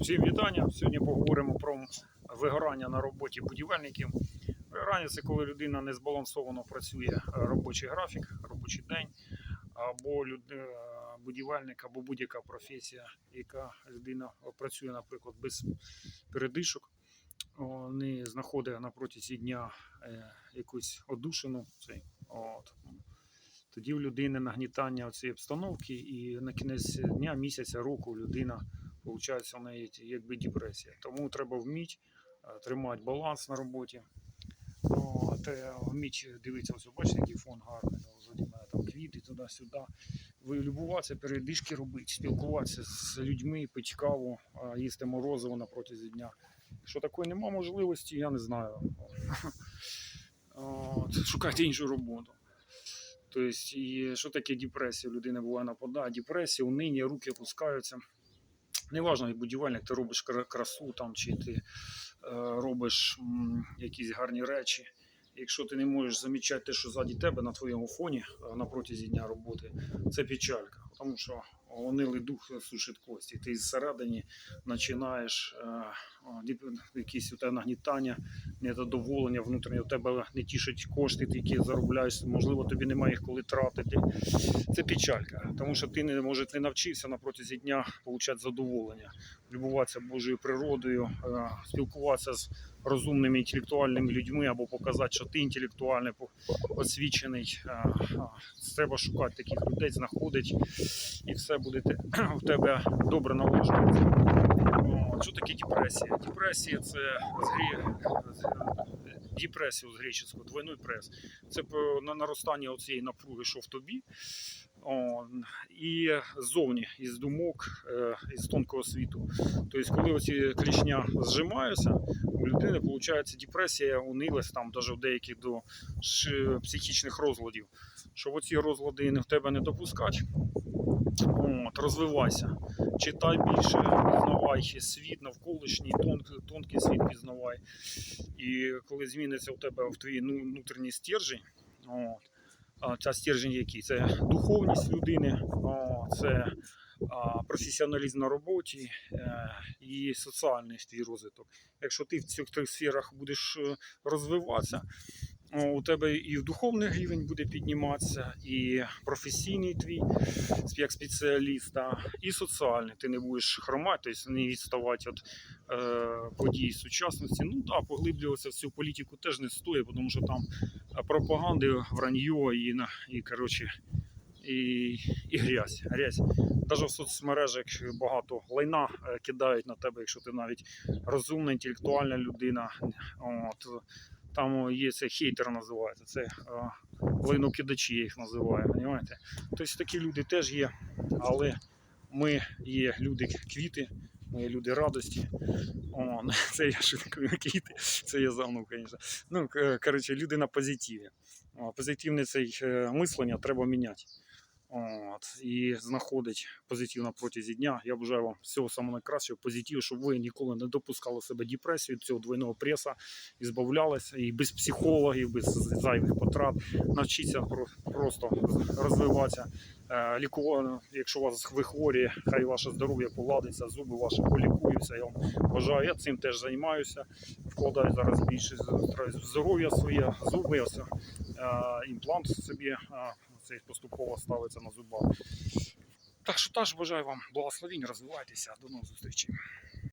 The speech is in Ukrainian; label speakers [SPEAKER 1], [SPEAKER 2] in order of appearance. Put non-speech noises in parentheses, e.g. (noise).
[SPEAKER 1] Всім вітання. Сьогодні поговоримо про вигорання на роботі будівельників. Вигорання це коли людина незбалансовано працює е, робочий графік, робочий день, або е, будівельник, або будь-яка професія, яка людина працює, наприклад, без передишок. Не знаходить на протязі дня е, якусь одушину. От. Тоді людини нагнітання цієї обстановки, і на кінець дня, місяця, року людина Получається в неї якби депресія. Тому треба вміти е, тримати баланс на роботі. От, е, вміти дивитися, ось бачите, який фон гарний, ззаді мене там квіти туди-сюди. Ви любуватися, передишки робити, спілкуватися з людьми, пити каву, їсти морозиво на протязі дня. Якщо такої немає можливості, я не знаю. От, шукайте іншу роботу. Тобто, і що таке депресія? Людина буває нападає, депресія, униння, руки опускаються. Неважно, як будівельник, ти робиш красу там, чи ти е, робиш м, якісь гарні речі. Якщо ти не можеш замічати те, що ззаді тебе на твоєму фоні на протязі дня роботи, це печалька. Тому що онилий дух сушить кості. Ти зсередині починаєш е, якісь нагнітання, недодоволення внутрішнє, у тебе не тішать кошти, ти які заробляєш, можливо, тобі немає їх коли тратити. Це печалька, тому що ти не може не навчився на протязі дня отримати задоволення, любуватися Божою природою, е, спілкуватися з розумними інтелектуальними людьми або показати, що ти інтелектуальний освічений. Е, Треба шукати таких людей, знаходити, і все буде (clears throat) в тебе добре налажуватися. Що таке депресія? Депресія це грі... з- греческого, двойний прес. Це на наростання цієї напруги, що в тобі. О, і ззовні, із думок, е, із тонкого світу. Тобто, коли оці клішня зжимаються, у людини виходить депресія, унилость, там навіть в деяких до психічних розладів. Щоб оці розлади не- в тебе не допускати, от, розвивайся, читай більше, пізнавай світ навколишній, тонкий, тонкий світ пізнавай. І коли зміниться у тебе в твій ну, внутрішній стержень, от, ця стержень який? Це духовність людини, о, це а, професіоналізм на роботі е, і соціальний твій розвиток. Якщо ти в цих трьох сферах будеш е, розвиватися, у тебе і в духовний рівень буде підніматися, і професійний твій як спеціаліста, і соціальний. Ти не будеш хромати, тобто не відставати від е, подій сучасності. Ну так, поглиблюватися в цю політику теж не стоїть, тому що там пропаганди, враньо і, і коротше, і, і грязь. грязь. Навіть в соцмережах багато лайна е, кидають на тебе, якщо ти навіть розумна, інтелектуальна людина. От, там є це хейтер називається, це е, лайнокидачі я їх називаю. Розумієте? Тобто такі люди теж є, але ми є люди квіти, ми є люди радості. О, (laughs) це я шуткую квіти, це я загнув, звісно. Ну, коротше, люди на позитиві. Позитивне це е, мислення треба міняти. От, і знаходить позитив на протязі дня. Я бажаю вам всього самого найкращого, позитиву, щоб ви ніколи не допускали себе депресію, цього двойного преса, і збавлялися, і без психологів, без зайвих потрат. Навчіться про- просто розвиватися. Е, якщо у вас ви хворі, хай ваше здоров'я поладиться, зуби ваші полікуються. Я вам бажаю, я цим теж займаюся. Вкладаю зараз більше здоров'я своє, зуби, імплант собі е, цей поступово ставиться на зубах. Так що теж бажаю вам благословінь, розвивайтеся. До нових зустрічей.